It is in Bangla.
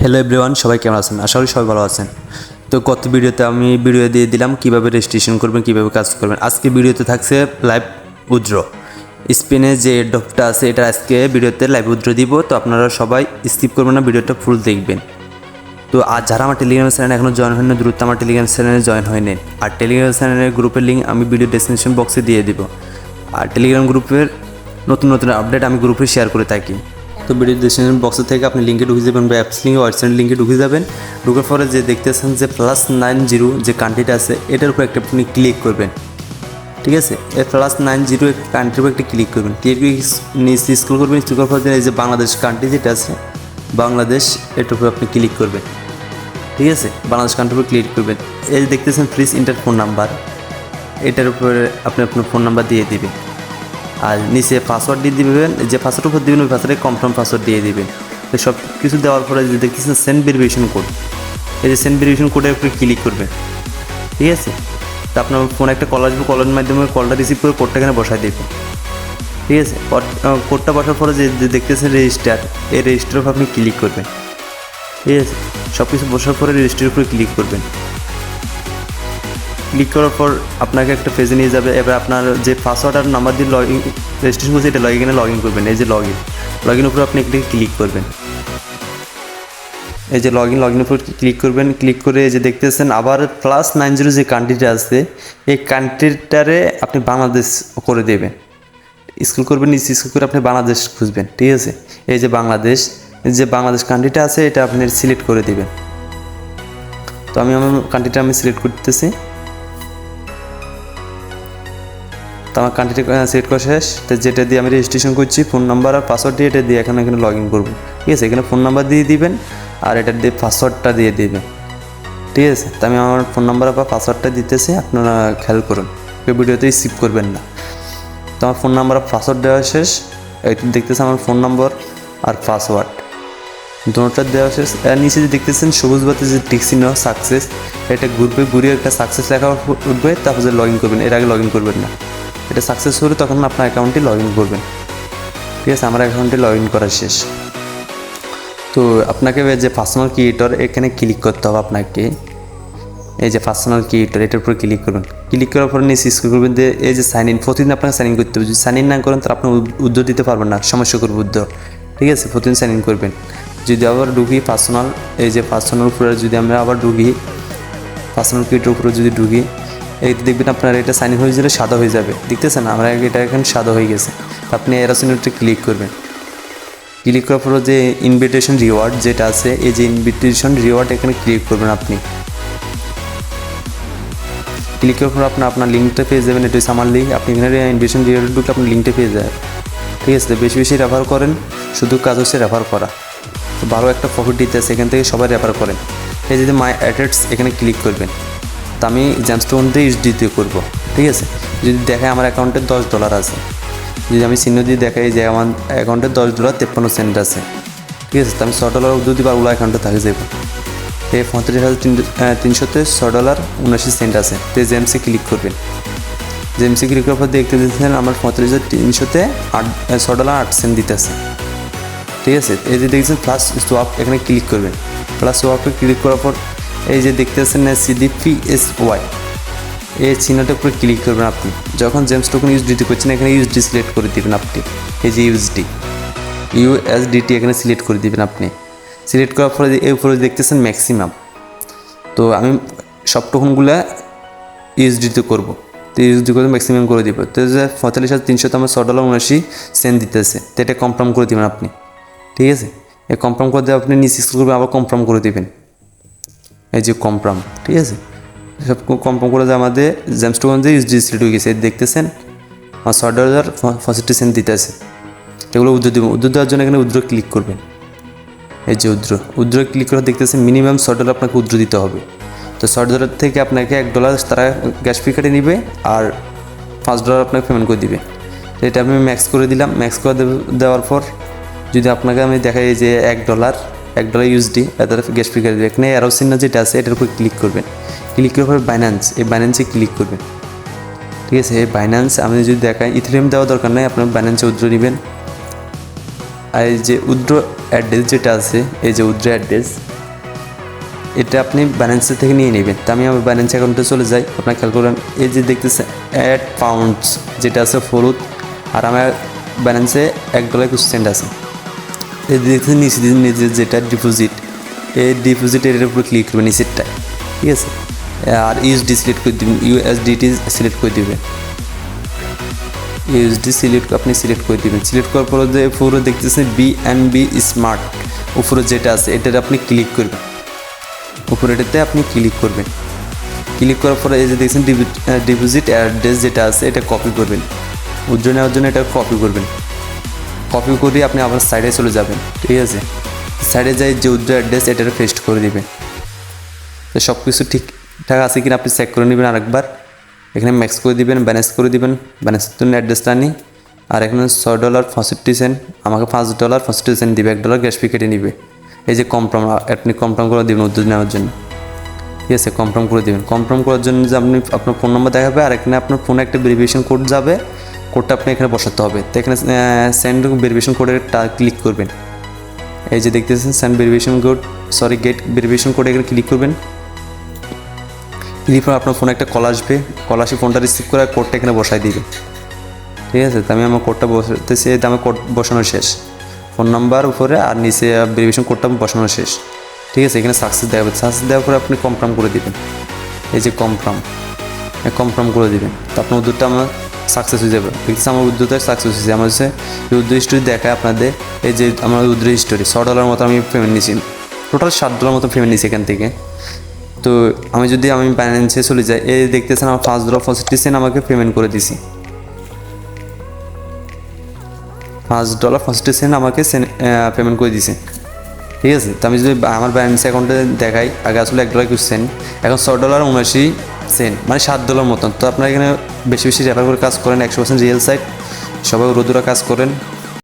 হ্যালো এভরিওয়ান সবাই কেমন আছেন? আশা করি সবাই ভালো আছেন। তো গত ভিডিওতে আমি ভিডিও দিয়ে দিলাম কীভাবে রেজিস্ট্রেশন করবেন, কীভাবে কাজ করবেন। আজকে ভিডিওতে থাকছে লাইভ উদ্র। স্পেনে যে ডপটা আছে, এটা আজকে ভিডিওতে লাইভ উদ্র দিব, তো আপনারা সবাই স্কিপ করবেন না, ভিডিওটা ফুল দেখবেন। তো আর যারা আমার টেলিগ্রাম চ্যানেলে এখনও জয়েন হয়নি, দ্রুত আমার টেলিগ্রাম চ্যানেলে জয়েন হয়ে নেন। আর টেলিগ্রাম চ্যানেলের গ্রুপের লিঙ্ক আমি ভিডিও ডেসক্রিপশন বক্সে দিয়ে দিব। আর টেলিগ্রাম গ্রুপের নতুন নতুন আপডেট আমি গ্রুপে শেয়ার করে থাকি। তো ভিডিও ডেসক্রিপশন বক্সে থেকে আপনি লিঙ্কে ঢুকে যাবেন বা অ্যাপস লিঙ্কে ওয়েবসাইট লিঙ্কে ঢুকে যাবেন। ঢুকার পরে যে দেখতেছেন যে প্লাস নাইন জিরো যে কান্ট্রিটা আছে, এটার উপর একটা আপনি ক্লিক করবেন। ঠিক আছে? এর প্লাস নাইন জিরো কান্ট্রির উপর একটা ক্লিক করবেন। ক্লিক নিচে স্কুল করবেন স্কুল করার পর এই যে বাংলাদেশ কান্ট্রি যেটা আছে, বাংলাদেশ, এটার উপর আপনি ক্লিক করবেন। ঠিক আছে? বাংলাদেশ কান্ট্রির উপর ক্লিক করবেন। এই দেখতেছেন প্লিজ ইন্টার ফোন নাম্বার এটার উপরে আপনি আপনার ফোন নাম্বার দিয়ে দিবেন। আর নিচে পাসওয়ার্ড দিয়ে দিবেন, যে পাসওয়ার্ড উপর দিবেন, ওই পাসওয়ার্ডে কনফার্ম পাসওয়ার্ড দিয়ে দিবেন। তো সব কিছু দেওয়ার পরে যে দেখতেছেন সেন্ড ভেরিফিকেশন কোড এই যে সেন্ড ভেরিফিকেশন কোডের উপরে ক্লিক করবেন ঠিক আছে? তো আপনার ফোনে একটা কল আসবে কলের মাধ্যমে কলটা রিসিভ করে কোডটা এখানে বসায় দেবেন। ঠিক আছে? কোডটা বসার পরে যে দেখতেছেন রেজিস্টার এই রেজিস্টারের উপর আপনি ক্লিক করবেন। ঠিক আছে? সব কিছু বসার পরে রেজিস্টারের উপরে ক্লিক করবেন। ক্লিক করার পর আপনাকে একটা পেজে নিয়ে যাবে। এবার আপনার যে পাসওয়ার্ড আর নাম্বার দিয়ে লগ ইন রেজিস্ট্রেশন করছে, এটা লগ ইনে লগ ইন করবেন। এই যে লগ ইন লগ ইনের উপরে আপনি একটি ক্লিক করবেন। এই যে লগ ইন লগ ইনের উপর ক্লিক করবেন। ক্লিক করে যে দেখতেছেন, আবার প্লাস নাইন জিরো যে কান্ট্রিটা আছে, এই কান্ট্রিটারে আপনি বাংলাদেশ করে দেবেন। স্কুল করবেন, নিচে স্কুল করে আপনি বাংলাদেশ খুঁজবেন, ঠিক আছে? এই যে বাংলাদেশ যে বাংলাদেশ কান্ট্রিটা আছে, এটা আপনি সিলেক্ট করে দেবেন। তো আমি আমার কান্ট্রিটা আমি সিলেক্ট করতেছি। আমার কান্ট্রিটা সেট করা শেষ। তো যেটা দিয়ে আমি রেজিস্ট্রেশন করছি ফোন নাম্বার আর পাসওয়ার্ড দিয়ে এটা দিয়ে এখানে এখানে লগ ইন করব। ঠিক আছে? এখানে ফোন নাম্বার দিয়ে দিবেন আর এটা দিয়ে পাসওয়ার্ডটা দিয়ে দিবেন। ঠিক আছে? তো আমি আমার ফোন নাম্বার বা পাসওয়ার্ডটা দিতেছি, আপনারা খেয়াল করুন। কেউ ভিডিওতে সিপ করবেন না। তো আমার ফোন নাম্বার আর পাসওয়ার্ড দেওয়া শেষ। দেখতেছে আমার ফোন নম্বর আর পাসওয়ার্ড দুটোটা দেওয়া শেষ। নিচে যে দেখতেছেন সবুজ বাতি যে টিকসিন সাকসেস এটা ঘুরবে, ঘুরিয়ে একটা সাকসেস লেখা উঠবে, তারপর যে লগ ইন করবেন, এর আগে লগ ইন করবেন না। এটা সাকসেস হলে তখন আপনার অ্যাকাউন্টে লগ ইন করবেন। ঠিক আছে, আমার অ্যাকাউন্টে লগ ইন করা শেষ। তো আপনাকে যে পার্সোনাল ক্রিয়েটর এখানে ক্লিক করতে হবে আপনাকে। এই যে পার্সোনাল ক্রিয়েটর এটার উপর ক্লিক করুন। ক্লিক করার পর নিচে স্ক্রল করবেন যে এই যে সাইন ইন প্রতিদিন আপনাকে সাইন ইন করতে হবে। যদি সাইন ইন না করেন, তাহলে আপনি উদ্যোগ দিতে পারবেন না, সমস্যা করবে উদ্যোগ ঠিক আছে, প্রতিদিন সাইন ইন করবেন। যদি আবার ঢুকি পার্সোনাল এই যে পার্সোনাল উপরে যদি আমরা আবার ঢুকি পার্সোনাল ক্রিয়েটর উপরে যদি ঢুকি এই দেখবেন আপনার এটা সাইন ইন হয়ে গেলে সাদা হয়ে যাবে। দেখতেছেন? আমরা এটা এখন সাদা হয়ে গেছে। আপনি এরাসিনটা ক্লিক করবেন। ক্লিক করার পর যে ইনভিটেশন রিওয়ার্ড যেটা আছে, এই যে ইনভিটেশন রিওয়ার্ড এখানে ক্লিক করবেন আপনি। ক্লিক করার পর আপনি আপনার লিঙ্কটা পেয়ে যাবেন। এটা হচ্ছে আমার লিঙ্ক আপনি এখানে ইনভিটেশন রিওয়ার্ড আপনার লিঙ্কটা পেয়ে যাবেন। ঠিক আছে? বেশি বেশি রেফার করেন। শুধু কাজ হচ্ছে রেফার করা। তো ভালো একটা প্রফিট দিতে আছে। এখান থেকে সবাই রেফার করেন। এই যদি মাই অ্যাড্রেস এখানে ক্লিক করবেন। তো আমি জ্যামস্টোন দিয়ে ইউসডিতে করব, ঠিক আছে? যদি দেখায় আমার অ্যাকাউন্টে দশ ডলার আছে। যদি আমি চিহ্ন দিয়ে দেখাই যে আমার অ্যাকাউন্টে দশ ডলার তেপ্পান্ন সেন্ট আছে, ঠিক আছে? তো আমি ছ ডলার দিব আর অ্যাকাউন্টে থাকে যাব এই পঁয়ত্রিশ হাজার তিন তিনশোতে ছ ডলার উনআশি সেন্ট আছে। তো জেমসে ক্লিক করবেন। জেমসে ক্লিক করার পর দেখতে দিচ্ছেন আমার পঁয়ত্রিশ হাজার তিনশোতে আট ছ ডলার আট সেন্ট দিতেছে ঠিক আছে? এই যে দেখছেন প্লাস সোয়াপ এখানে ক্লিক করবেন। প্লাস সোয়াপে ক্লিক করার পর এই যে দেখতেছেন সিডিপি এস ওয়াই এই চিহ্নটার উপরে ক্লিক করবেন আপনি। যখন জেমস টোকেন ইউএসডিটি করছেন, এখানে ইউএসডি সিলেক্ট করে দিবেন আপনি। এই যে ইউএসডি ইউএসডিটি এখানে সিলেক্ট করে দিবেন আপনি। সিলেক্ট করার পরে এই উপরে দেখতেছেন ম্যাক্সিমাম তো আমি সব টোকনগুলো ইউএসডিতে করব। তো ইউএসডি করে ম্যাক্সিমাম করে দিব। তো পঁয়তাল্লিশ হাজার তিনশো আমার ছ ডলার উনআশি সেন্ট দিতেছে। তো এটা কনফার্ম করে দেবেন আপনি। ঠিক আছে? এ কনফার্ম করে দিয়ে আপনি নিচে স্কুল করবেন, আবার কনফার্ম করে দেবেন। এই যে কনফার্ম ঠিক আছে? সব কনফার্ম করে যে আমাদের ইউএসডি সিলেক্ট হয়ে গেছে দেখতেছেন? আমার ছ ডলার পঁয়ষট্টি সেন্ট দিতেছে এগুলো উদ্যোগ দেবেন উদ্যোগ দেওয়ার জন্য এখানে উদ্র ক্লিক করবেন। এই যে উদ্র উদ্র ক্লিক করে দেখতেছেন মিনিমাম ছ ডলার আপনাকে উদ্র দিতে হবে। তো ছ ডলার থেকে আপনাকে এক ডলার তারা গ্যাস ফি কেটে নিবে আর পাঁচ ডলার আপনাকে পেমেন্ট করে দিবে। এটা আমি ম্যাক্স করে দিলাম। ম্যাক্স করে দেওয়ার পর যদি আপনাকে আমি দেখাই যে এক ডলার এক ডলার ইউএসডি এদের গ্যাস ফি কেটে দেবে এখানে অ্যারো চিহ্ন যেটা আছে, এটার উপর ক্লিক করবেন। ক্লিক করার পর বাইন্যান্স এই বাইন্যান্সে ক্লিক করবেন। ঠিক আছে, এই বাইন্যান্স আমি যদি দেখাই ইথেরিয়াম দেওয়া দরকার নেই, আপনার বাইন্যান্সে উদ্র নেবেন। আর এই যে উদ্র অ্যাড্রেস যেটা আছে, এই যে উদ্র অ্যাড্রেস এটা আপনি ব্যালেন্সের থেকে নিয়ে নেবেন। তা আমি আমার ব্যালেন্স অ্যাকাউন্টে চলে যাই, আপনার খেয়াল করেন, এই যে দেখতেছে অ্যাড পাউন্ডস যেটা আছে হলুদ, আর আমার ব্যালেন্সে এক ডলার একুশ সেন্ট আছে। যে নিচে নিচে যেটা ডিপোজিট এই ডিপোজিট এর উপরে ক্লিক করবেন নিচেরটায় ঠিক আছে আর ইউএসডি সিলেক্ট করে দেবেন ইউএসডিটি সিলেক্ট করে দেবেন ইউএসডি সিলেক্ট আপনি সিলেক্ট করে দিবেন সিলেক্ট করার পরে যে পুরো দেখতেছেন বি স্মার্ট উপরে যেটা আছে এটার আপনি ক্লিক করবেন উপরে এটাতে আপনি ক্লিক করবেন ক্লিক করার পরে এই যে দেখছেন ডিপোজিট অ্যাড্রেস যেটা আছে এটা কপি করবেন উজ্জ্বল নেওয়ার জন্য এটা কপি করবেন কপি করে আপনি আবার সাইডে চলে যাবেন, ঠিক আছে? সাইডে যাই যে উজ্জ্বল অ্যাড্রেস এটা পেস্ট করে দেবেন। তো সব কিছু ঠিকঠাক আছে কিনা আপনি চেক করে নেবেন আরেকবার। এখানে ম্যাক্স করে দিবেন ব্যালেন্স করে দিবেন ব্যালেন্সের জন্য অ্যাড্রেসটা নিই আর এখানে ছয় ডলার পঁয়ষট্টি সেন্ট আমাকে পাঁচ ডলার পঁয়ষট্টি সেন্ট দিবে, এক ডলার গ্যাস ফি কেটে নিবে। এই যে কমপ্রম আপনি কমপ্রম করে দেবেন উদ্যোগ নেওয়ার জন্য। ঠিক আছে কনফার্ম করে দেবেন। কনফার্ম করার জন্য যে আপনি আপনার ফোন নম্বর দেখাবে, আর এখানে আপনার ফোনে একটা ভেরিফিকেশন কোড যাবে। কোডটা আপনি এখানে বসাতে হবে। তো এখানে সেন্ড ভেরিফিকেশন কোডের ক্লিক করবেন। এই যে দেখতেছেন send verification code sorry get verification কোডে এখানে ক্লিক করবেন। ক্লিক আপনার ফোনে একটা কল আসবে। কল আসে ফোনটা রিসিভ করে কোডটা এখানে বসাই দিবে ঠিক আছে? তো আমি আমার কোডটা বসাতেছি আমার কোড বসানো শেষ। ফোন নাম্বার উপরে আর নিচে ভেরিফিকেশন কোডটা বসানো শেষ। ঠিক আছে? এখানে সাকসেস দেওয়া হবে। সাকসেস দেওয়ার পরে আপনি কনফার্ম করে দিবেন। এই যে কনফার্ম কনফার্ম করে দিবেন। তো আপনার উদ্যোগটা আমার সাকসেস হয়ে যাবে। দেখতেছি আমার উদ্যোগটা সাকসেস হয়েছে। আমার হচ্ছে উদ্যোগ হিস্টোরি দেখায় আপনাদের। এই যে আমার উদ্যোগ স্টোরি ছ ডলার মতো আমি পেমেন্ট নিয়েছি। টোটাল সাত ডলার মতো পেমেন্ট নিয়েছি এখান থেকে। তো আমি যদি আমি ব্যালেন্সে চলে যাই, এই দেখতেছেন আমার পাঁচ ডলার পঁয়ষট্টি সেন্ট আমাকে পেমেন্ট করে দিছি পাঁচ ডলার পঁয়ষট্টি সেন্ট আমাকে পেমেন্ট করে দিছে ঠিক আছে? তো আমি যদি আমার ব্যালেন্স অ্যাকাউন্টে দেখাই, আগে আসলে এক ডলার কিছু সেন্ট এখন ছ ডলার উনআশি সেন্ট মানে সাত ডলার মতন। তো আপনারা এখানে বেশি বেশি রেফার করে কাজ করেন, একশো পার্সেন্ট রিয়েল সাইট, সবাই রোদুরা কাজ করেন।